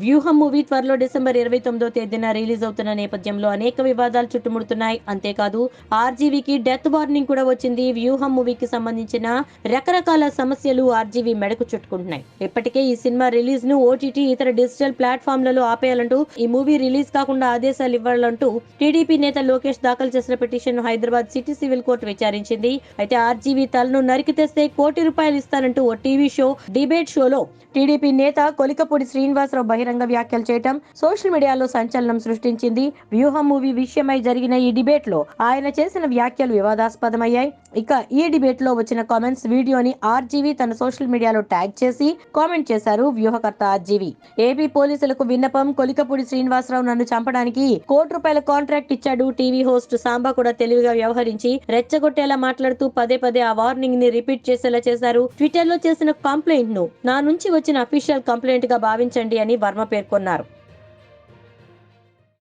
వ్యూహం మూవీ త్వరలో డిసెంబర్ ఇరవై తొమ్మిదో తేదీన రిలీజ్ అవుతున్న నేపథ్యంలో అనేక వివాదాలు చుట్టుముడుతున్నాయి. అంతేకాదు ఆర్జీవీకి డెత్ వార్నింగ్ కూడా వచ్చింది. వ్యూహం మూవీకి సంబంధించిన రకరకాల సమస్యలు ఆర్జీవీ మెడకు చుట్టుకుంటున్నాయి. ఇప్పటికే ఈ సినిమా రిలీజ్ను ఓటీటీ ఇతర డిజిటల్ ప్లాట్ఫామ్లలో ఆపేయాలంటూ ఈ మూవీ రిలీజ్ కాకుండా ఆదేశాలు ఇవ్వాలంటూ టీడీపీ నేత లోకేష్ దాఖలు చేసిన పిటిషన్ను హైదరాబాద్ సిటీ సివిల్ కోర్టు విచారించింది. అయితే ఆర్జీవీ తలను నరికి తెస్తే కోటి రూపాయలు ఇస్తానంటూ ఓ టీవీ షో డిబేట్ షోలో టీడీపీ నేత కొలికపూడి శ్రీనివాసరావు బహిరంగ వ్యాఖ్యలు చేయటం సోషల్ మీడియాలో సంచలనం సృష్టించింది. వ్యూహం మూవీ విషయమై జరిగిన ఈ డిబేట్లో ఆయన చేసిన వ్యాఖ్యలు వివాదాస్పదమయ్యాయి. ఇక ఈ డిబేట్లో వచ్చిన కామెంట్స్ వీడియోని ఆర్జీవీ తన సోషల్ మీడియాలో ట్యాగ్ చేసి కామెంట్ చేశారు వ్యూహకర్త ఆర్జీవీ. ఏపీ పోలీసులకు విన్నపం కొలికపూడి శ్రీనివాసరావు నన్ను చంపడానికి కోటి రూపాయల కాంట్రాక్ట్ ఇచ్చాడు టీవీ హోస్ట్ సాంబా కూడా తెలివిగా వ్యవహరించి రెచ్చగొట్టేలా మాట్లాడుతూ పదే పదే ఆ వార్నింగ్ని రిపీట్ చేసేలా చేశారు. ట్విట్టర్లో చేసిన కంప్లైంట్ను నా నుంచి వచ్చిన అఫీషియల్ కంప్లైంట్గా భావించండి అని వర్మ పేర్కొన్నారు.